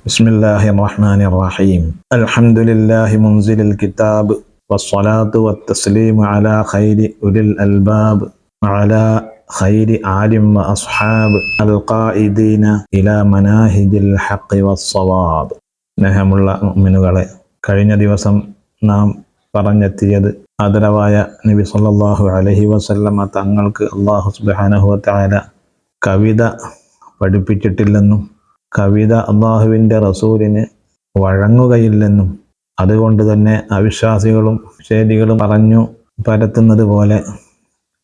بسم الله الرحمن الرحيم الحمد لله منزل الكتاب والصلاة والتسليم على خير أولي الألباب وعلى خير عالم وأصحاب القائدين إلى مناهج الحق والصواب സ്നേഹമുള്ള മുഅ്മിനുകളെ കഴിഞ്ഞ ദിവസം നാം പറഞ്ഞെത്തിയത് ആദരവായ നബി സല്ലല്ലാഹു അലൈഹി വസല്ലമ തങ്ങൾക്ക് അള്ളാഹു സുബ്ഹാനഹു വതആല കവിത പഠിപ്പിച്ചിട്ടില്ലെന്നും കവിത അള്ളാഹുവിന്റെ റസൂലിന് വഴങ്ങുകയില്ലെന്നും അതുകൊണ്ട് തന്നെ അവിശ്വാസികളും ശേരികളും പറഞ്ഞു പരത്തുന്നത് പോലെ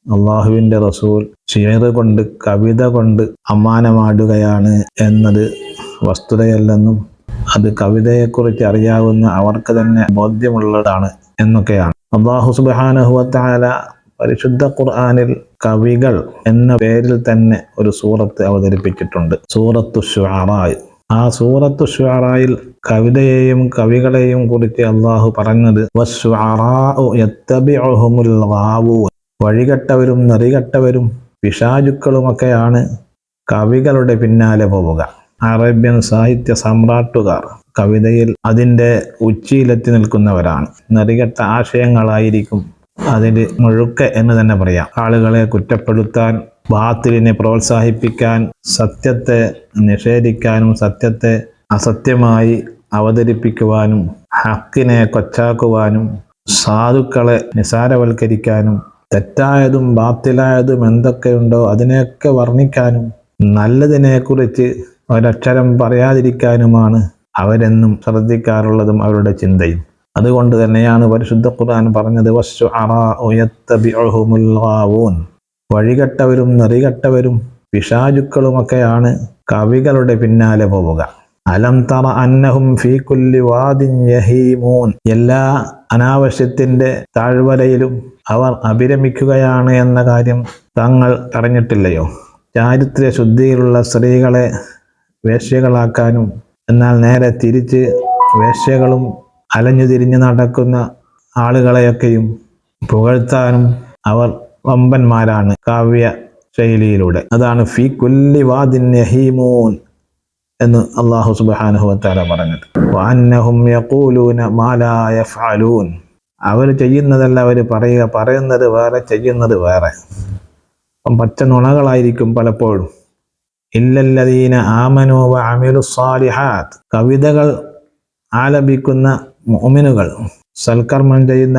അള്ളാഹുവിന്റെ റസൂൽ ഷിയർ കൊണ്ട് കവിത കൊണ്ട് അമ്മാനമാടുകയാണ് എന്നത് വസ്തുതയല്ലെന്നും അത് കവിതയെക്കുറിച്ച് അറിയാവുന്ന അവർക്ക് തന്നെ ബോധ്യമുള്ളതാണ് എന്നൊക്കെയാണ്. അള്ളാഹു സുബാനഹുവത്താല പരിശുദ്ധ ഖുർആാനിൽ കവികൾ എന്ന പേരിൽ തന്നെ ഒരു സൂറത്ത് അവതരിപ്പിച്ചിട്ടുണ്ട്. സൂറത്തു ഷുആറായ് ആ സൂറത്തു ഷുആറായിൽ കവിതയെയും കവികളെയും കുറിച്ച് അള്ളാഹു പറഞ്ഞത്. വഴികെട്ടവരും നെറികെട്ടവരും പിശാചുക്കളുമൊക്കെയാണ് കവികളുടെ പിന്നാലെ പോവുക. അറേബ്യൻ സാഹിത്യ സമ്രാട്ടുകാർ കവിതയിൽ അതിന്റെ ഉച്ചിയിലെത്തി നിൽക്കുന്നവരാണ്. നെറികെട്ട ആശയങ്ങളായിരിക്കും അതിൽ മുഴുക്ക എന്ന് തന്നെ പറയാം. ആളുകളെ കുറ്റപ്പെടുത്താൻ ബാത്തിലിനെ പ്രോത്സാഹിപ്പിക്കാൻ സത്യത്തെ നിഷേധിക്കാനും സത്യത്തെ അസത്യമായി അവതരിപ്പിക്കുവാനും ഹക്കിനെ കൊച്ചാക്കുവാനും സാധുക്കളെ നിസാരവൽക്കരിക്കാനും തെറ്റായതും ബാത്തിലായതും എന്തൊക്കെയുണ്ടോ അതിനെയൊക്കെ വർണിക്കാനും നല്ലതിനെക്കുറിച്ച് ഒരക്ഷരം പറയാതിരിക്കാനുമാണ് അവരെന്നും ശ്രദ്ധിക്കാറുള്ളതും അവരുടെ ചിന്തയും. അതുകൊണ്ട് തന്നെയാണ് പരിശുദ്ധ ഖുർആൻ പറഞ്ഞത്. വഴികെട്ടവരും നെറികെട്ടവരും പിശാചുക്കളുമൊക്കെയാണ് കവികളുടെ പിന്നാലെ പോവുക. അലം തറ അന്നഹും ഫീ കുല്ലി വാദിൻ യഹീമൂൻ. എല്ലാ അനാവശ്യത്തിന്റെ താഴ്വരയിലും അവർ അഭിരമിക്കുകയാണ് എന്ന കാര്യം തങ്ങൾ അറിഞ്ഞിട്ടില്ലയോ? ചാരിത്ര ശുദ്ധിയിലുള്ള സ്ത്രീകളെ വേശ്യകളാക്കാനും എന്നാൽ നേരെ തിരിച്ച് വേശ്യകളും അലഞ്ഞു തിരിഞ്ഞ് നടക്കുന്ന ആളുകളെയൊക്കെയും പുകഴ്ത്താനും അവർ വമ്പന്മാരാണ് കാവ്യ ശൈലിയിലൂടെ അതാണ് ഫി കുല്ലി വാദിൻ യഹീമൂൻ എന്ന് അള്ളാഹു സുബ്ഹാനഹു വതആല പറഞ്ഞത്. വഅന്നഹും യഖൂലൂന മാലാ യഫ്അലൂൻ. അവർ ചെയ്യുന്നതല്ല അവർ പറയുക പറയുന്നത് വേറെ ചെയ്യുന്നത് വേറെ. അപ്പം പച്ച നുണകളായിരിക്കും പലപ്പോഴും. ഇല്ലല്ലദീന ആമനോ വ അമിലു കവിതകൾ ആലപിക്കുന്ന മുഅ്മിനുകൾ സൽക്കർമ്മം ചെയ്യുന്ന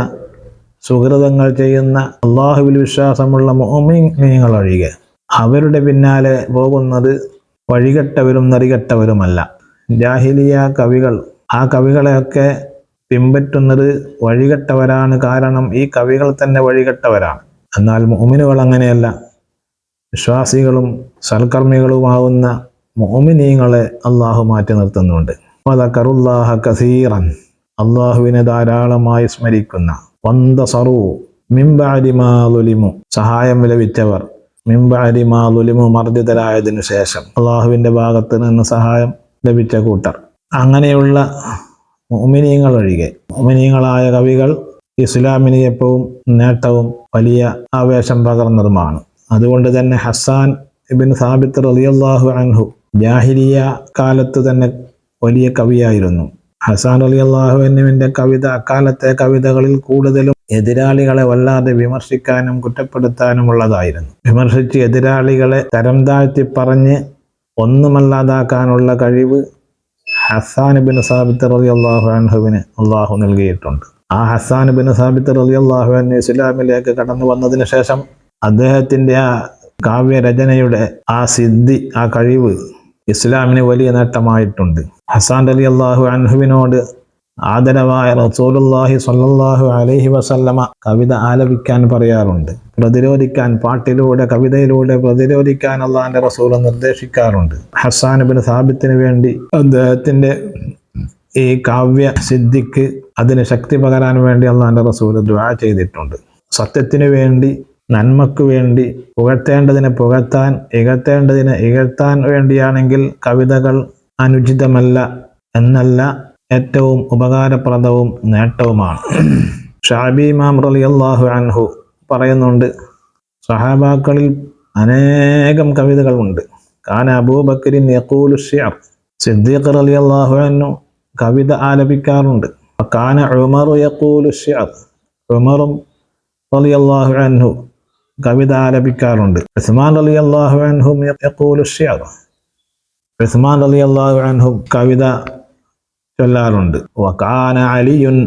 സുഹൃതങ്ങൾ ചെയ്യുന്ന അള്ളാഹുവിൽ വിശ്വാസമുള്ള മുഅ്മിനീങ്ങൾ ഒഴികെ അവരുടെ പിന്നാലെ പോകുന്നത് വഴികെട്ടവരും നെറികെട്ടവരുമല്ല. ജാഹിലിയ കവികൾ ആ കവികളെയൊക്കെ പിൻപറ്റുന്നത് വഴികെട്ടവരാണ്. കാരണം ഈ കവികൾ തന്നെ വഴികെട്ടവരാണ്. എന്നാൽ മുഅ്മിനുകൾ അങ്ങനെയല്ല. വിശ്വാസികളും സൽക്കർമ്മികളുമാവുന്ന മോമിനീങ്ങളെ അള്ളാഹു മാറ്റി നിർത്തുന്നുണ്ട്. കറുല്ലാഹ കസീറൻ. അള്ളാഹുവിനെ ധാരാളമായി സ്മരിക്കുന്ന വന്തസറു മിംബാരിമാലുലിമു സഹായം ലഭിച്ചവർ മിംബാരിമാലുലിമു മർദ്ദിതരായതിനു ശേഷം അള്ളാഹുവിന്റെ ഭാഗത്ത് നിന്ന് സഹായം ലഭിച്ച കൂട്ടർ. അങ്ങനെയുള്ള മോമിനീങ്ങൾ ഒഴികെ മോമിനീങ്ങളായ കവികൾ ഇസ്ലാമിന് എപ്പോഴും നേട്ടവും വലിയ ആവേശം പകർന്നതുമാണ്. അതുകൊണ്ട് തന്നെ ഹസാൻ ഇബിൻ സാബിത്ത് റളിയല്ലാഹു അൻഹു ജാഹിരിയ കാലത്ത് തന്നെ വലിയ കവിയായിരുന്നു. ഹസാൻ അലി അള്ളാഹുവിന്റെ കവിത അക്കാലത്തെ കവിതകളിൽ കൂടുതലും എതിരാളികളെ വല്ലാതെ വിമർശിക്കാനും കുറ്റപ്പെടുത്താനുമുള്ളതായിരുന്നു വിമർശിച്ച് എതിരാളികളെ തരം താഴ്ത്തി പറഞ്ഞ് ഒന്നുമല്ലാതാക്കാനുള്ള കഴിവ് ഹസാൻ ബിൻ സാബിത്ത് റലി അള്ളാഹു അൻഹുവിന് അള്ളാഹു നൽകിയിട്ടുണ്ട്. ആ ഹസാൻ ബിൻ സാബിത്ത് റലി അള്ളാഹു അന്ന് ഇസ്ലാമിലേക്ക് കടന്നു വന്നതിന് ശേഷം അദ്ദേഹത്തിന്റെ ആ കാവ്യരചനയുടെ ആ സിദ്ധി ആ കഴിവ് ഇസ്ലാമിന് വലിയ നേട്ടമായിട്ടുണ്ട്. ഹസാൻ അലി അള്ളാഹു അൻഹുവിനോട് ആദരവായ റസൂലുല്ലാഹി സ്വല്ലല്ലാഹു അലൈഹി വസല്ലമ കവിത ആലപിക്കാൻ പറയാറുണ്ട്. പ്രതിരോധിക്കാൻ പാട്ടിലൂടെ കവിതയിലൂടെ പ്രതിരോധിക്കാൻ അള്ളാഹിന്റെ റസൂൽ നിർദ്ദേശിക്കാറുണ്ട്. ഹസാൻ ബിൻ സാബിത്തിന് വേണ്ടി അദ്ദേഹത്തിന്റെ ഈ കാവ്യ സിദ്ധിക്ക് അതിന് ശക്തി പകരാൻ വേണ്ടി അള്ളാഹിന്റെ റസൂൽ ദ്വാ ചെയ്തിട്ടുണ്ട്. സത്യത്തിന് വേണ്ടി നന്മക്ക് വേണ്ടി പുകഴ്ത്തേണ്ടതിനെ പുകഴ്ത്താൻ ഇകഴ്ത്തേണ്ടതിനെ ഇകഴ്ത്താൻ വേണ്ടിയാണെങ്കിൽ കവിതകൾ അനുചിതമല്ല എന്നല്ല ഏറ്റവും ഉപകാരപ്രദവും നേട്ടവുമാണ്. ഷാബി ഇമാം അള്ളാഹു അൻഹു പറയുന്നുണ്ട് സഹാബാക്കളിൽ അനേകം കവിതകളുണ്ട്. കാന അബൂബക്രിൻ യഖൂലു ഷിഅർ സിദ്ദീഖ് റളിയല്ലാഹു അൻഹു കവിത ആലപിക്കാറുണ്ട്. കാന ഉമർ യഖൂലു ഷിഅർ ഉമറും അള്ളാഹു അൻഹു കവിത ആലപിക്കാറുണ്ട്. ഉസ്മാൻ റളിയല്ലാഹു അൻഹും യഖൂലു ഷിഅർ ഉസ്മാൻ റളിയല്ലാഹു അൻഹു കവിത ചൊല്ലാറുണ്ട്. അലിയുൻ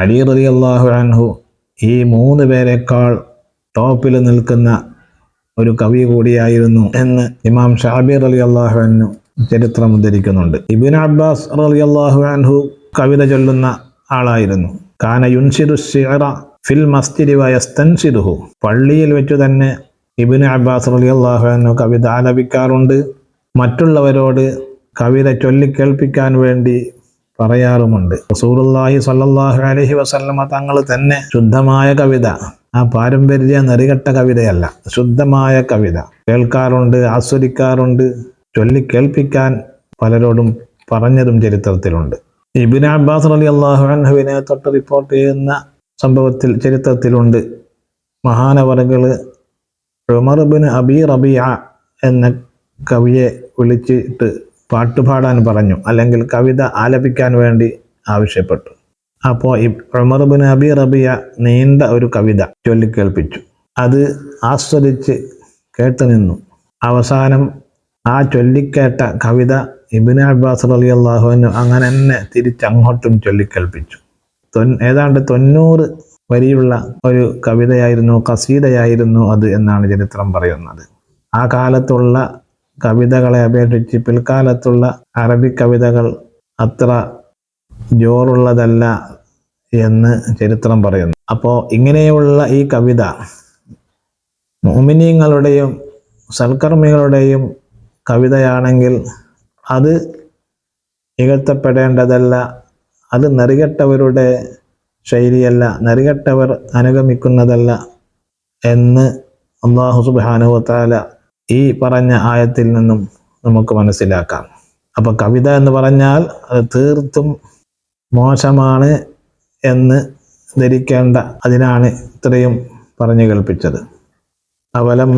അലി റളിയല്ലാഹു അൻഹു ഈ മൂന്ന് പേരെക്കാൾ ടോപ്പിൽ നിൽക്കുന്ന ഒരു കവി കൂടിയായിരുന്നു എന്ന് ഇമാം ഷാബിർ അലി അള്ളാഹു അൻഹു ചരിത്രം ഉദ്ധരിക്കുന്നുണ്ട്. ഇബിൻ അബ്ബാസ് അലി അള്ളാഹു അൻഹു കവിത ചൊല്ലുന്ന ആളായിരുന്നു. കാന യുൻഷിറു ഷിഅറ ഫിൽ മസ്ജിദി വയസ്തൻഷിദുഹു. പള്ളിയിൽ വെച്ച് തന്നെ ഇബിന് അബ്ബാസ് അലി അള്ളാഹു കവിത ആലപിക്കാറുണ്ട്. മറ്റുള്ളവരോട് കവിത ചൊല്ലിക്കേൾപ്പിക്കാൻ വേണ്ടി പറയാറുമുണ്ട്. റസൂറുല്ലാഹി സല്ലാഹു അലഹി വസല്ലമ തങ്ങൾ തന്നെ ശുദ്ധമായ കവിത ആ പാരമ്പര്യ നെറികെട്ട കവിതയല്ല ശുദ്ധമായ കവിത. കേൾക്കാറുണ്ട് ആസ്വദിക്കാറുണ്ട് ചൊല്ലിക്കേൾപ്പിക്കാൻ പലരോടും പറഞ്ഞതും ചരിത്രത്തിലുണ്ട്. ഇബിൻ അബ്ബാസ് അലി അള്ളാഹു അൻഹുവിനെ തൊട്ട് റിപ്പോർട്ട് ചെയ്യുന്ന സംഭവത്തിൽ ചരിത്രത്തിലുണ്ട്. മഹാനവറുകൾ ഉമർബിൻ അബി റബിയ എന്ന കവിയെ വിളിച്ചിട്ട് പാട്ടുപാടാൻ പറഞ്ഞു. അല്ലെങ്കിൽ കവിത ആലപിക്കാൻ വേണ്ടി ആവശ്യപ്പെട്ടു. അപ്പോൾ ഈ ഉമർബിൻ അബി റബിയ നീണ്ട ഒരു കവിത ചൊല്ലിക്കേൾപ്പിച്ചു. അത് ആസ്വദിച്ച് കേട്ടു നിന്നു. അവസാനം ആ ചൊല്ലിക്കേട്ട കവിത ഇബിൻ അബ്ബാസ് അലി അള്ളാഹുവിന് അങ്ങനെ തന്നെ തിരിച്ചങ്ങോട്ടും ചൊല്ലിക്കേൾപ്പിച്ചു. ഏതാണ്ട് തൊണ്ണൂറ് വരിയുള്ള ഒരു കവിതയായിരുന്നു കസീതയായിരുന്നു അത് എന്നാണ് ചരിത്രം പറയുന്നത്. ആ കാലത്തുള്ള കവിതകളെ അപേക്ഷിച്ച് പിൽക്കാലത്തുള്ള അറബി കവിതകൾ അത്ര ജോറുള്ളതല്ല എന്ന് ചരിത്രം പറയുന്നു. അപ്പോൾ ഇങ്ങനെയുള്ള ഈ കവിത മോമിനിയങ്ങളുടെയും സൽക്കർമ്മികളുടെയും കവിതയാണെങ്കിൽ അത് ഇകഴ്ത്തപ്പെടേണ്ടതല്ല അത് നെറികെട്ടവരുടെ ശൈലിയല്ല നെറികെട്ടവർ അനുഗമിക്കുന്നതല്ല എന്ന് അള്ളാഹു സുബാനുവത്താല ഈ പറഞ്ഞ ആയത്തിൽ നിന്നും നമുക്ക് മനസ്സിലാക്കാം. അപ്പൊ കവിത എന്ന് പറഞ്ഞാൽ അത് തീർത്തും മോശമാണ് എന്ന് ധരിക്കേണ്ട അതിനാണ് ഇത്രയും പറഞ്ഞു കേൾപ്പിച്ചത്. അവലം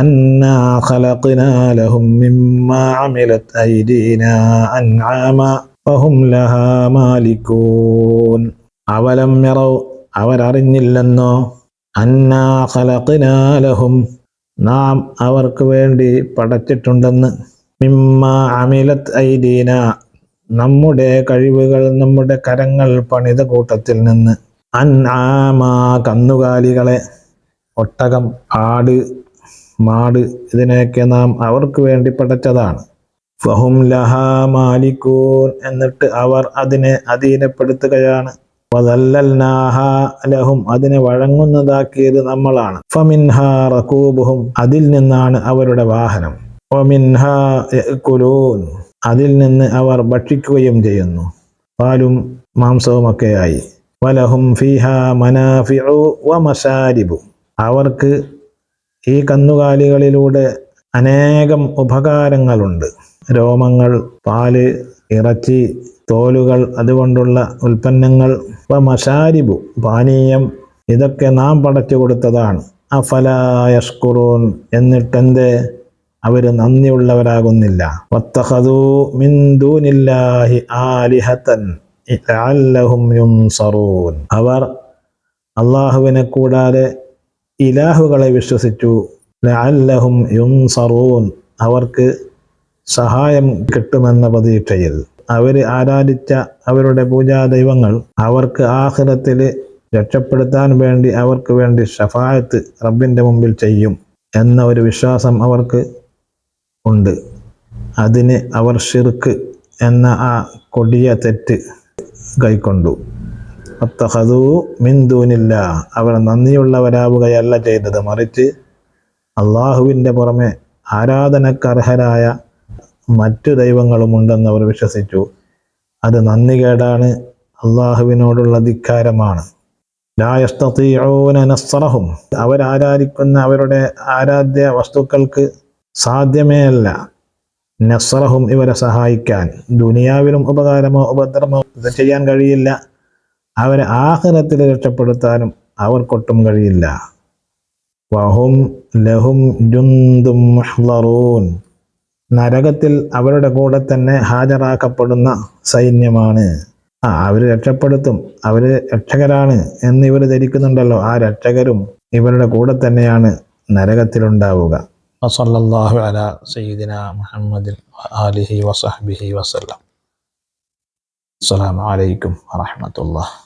അന്നാ ഖലഖ്നാ ലഹും മിമ്മാ അമിലത് ഐദീനാ അൻആമ ഫഹും ലഹാ മാലികൂൻ അവലം യറൗ അവരറിഞ്ഞില്ലെന്നോ? അന്നാ ഖലഖനാ ലഹും. നാം അവർക്ക് വേണ്ടി പടച്ചിട്ടുണ്ടെന്ന്. മിമ്മ അമിലത് ഐദീന. നമ്മുടെ കഴിവുകൾ നമ്മുടെ കരങ്ങൾ പണിത കൂട്ടത്തിൽ നിന്ന്. അൻആമ കന്നുകാലികളെ ഒട്ടകം ആട് മാട് ഇതിനെയൊക്കെ നാം അവർക്ക് വേണ്ടി പടച്ചതാണ്. ഫഹും ലഹാ മാലിക്കൂൻ എന്നിട്ട് അവർ അതിനെ അധീനപ്പെടുത്തുകയാണ്. വദല്ലൽനാഹ ലഹും അതിനെ വഴങ്ങുന്നതാക്കിയത് നമ്മളാണ്. ഫമിൻഹ റക്കൂബുഹും അതിൽ നിന്നാണ് അവരുടെ വാഹനം. യഅ്കുലൂൻ അതിൽ നിന്ന് അവർ ഭക്ഷിക്കുകയും ചെയ്യുന്നു. പാലും മാംസവുമൊക്കെയായി വലഹും ഫിഹ മനാഫിഉ വമശാരിബു. അവർക്ക് ഈ കന്നുകാലികളിലൂടെ അനേകം ഉപകാരങ്ങളുണ്ട്. രോമങ്ങൾ പാൽ ഇറച്ചി തോലുകൾ അതുകൊണ്ടുള്ള ഉൽപ്പന്നങ്ങൾ. ഇപ്പം മഷാരിബു പാനീയം ഇതൊക്കെ നാം പടച്ചു കൊടുത്തതാണ്. അഫലായഷ്കുറൂൻ എന്നിട്ടെന്തേ? അവർ നന്ദിയുള്ളവരാകുന്നില്ല. അവർ അള്ളാഹുവിനെ കൂടാതെ ഇലാഹുകളെ വിശ്വസിച്ചു. ലഅല്ലഹും യുൻസറൂൻ. അവർക്ക് സഹായം കിട്ടുമെന്ന പ്രതീക്ഷയിൽ അവർ ആരാധിച്ച അവരുടെ പൂജാ ദൈവങ്ങൾ അവർക്ക് ആഹ്ലത്തിൽ രക്ഷപ്പെടുത്താൻ വേണ്ടി അവർക്ക് വേണ്ടി ഷഫായത്ത് റബ്ബിന്റെ മുമ്പിൽ ചെയ്യും എന്ന ഒരു വിശ്വാസം അവർക്ക് ഉണ്ട്. അതിന് അവർ ഷിർക്ക് എന്ന ആ കൊടിയ തെറ്റ് കൈക്കൊണ്ടു. അത്തഹദൂ മിന്ദൂനില്ല അവർ നന്ദിയുള്ളവരാവുകയല്ല ചെയ്തത്. മറിച്ച് അള്ളാഹുവിന്റെ പുറമെ ആരാധനക്കർഹരായ മറ്റു ദൈവങ്ങളുമുണ്ടെന്ന് അവർ വിശ്വസിച്ചു. അത് നന്ദികേടാണ്. അള്ളാഹുവിനോടുള്ള ധിക്കാരമാണ്. ലായസ്തീനസ്രഹും അവരാരാധിക്കുന്ന അവരുടെ ആരാധ്യ വസ്തുക്കൾക്ക് സാധ്യമേ അല്ല. നസ്രഹും ഇവരെ സഹായിക്കാൻ. ദുനിയാവിലും ഉപകാരമോ ഉപദ്രവമോ ചെയ്യാൻ കഴിയില്ല. അവരെ ആഹ്റത്തിൽ രക്ഷപ്പെടുത്താനും അവർക്കൊട്ടും കഴിയില്ല. വഹും ലഹും ജുന്തും നരകത്തിൽ അവരുടെ കൂടെ തന്നെ ഹാജരാക്കപ്പെടുന്ന സൈന്യമാണ്. ആ അവർ രക്ഷപ്പെടുത്തും. അവർ രക്ഷകരാണ് എന്ന് ഇവർ ധരിക്കുന്നുണ്ടല്ലോ. ആ രക്ഷകരും ഇവരുടെ കൂടെ തന്നെയാണ് നരകത്തിലുണ്ടാവുക. മുഹമ്മദിൻ ആലിഹി വസല്ലം. അലൈക്കും വറഹ്മത്തുള്ളാഹി.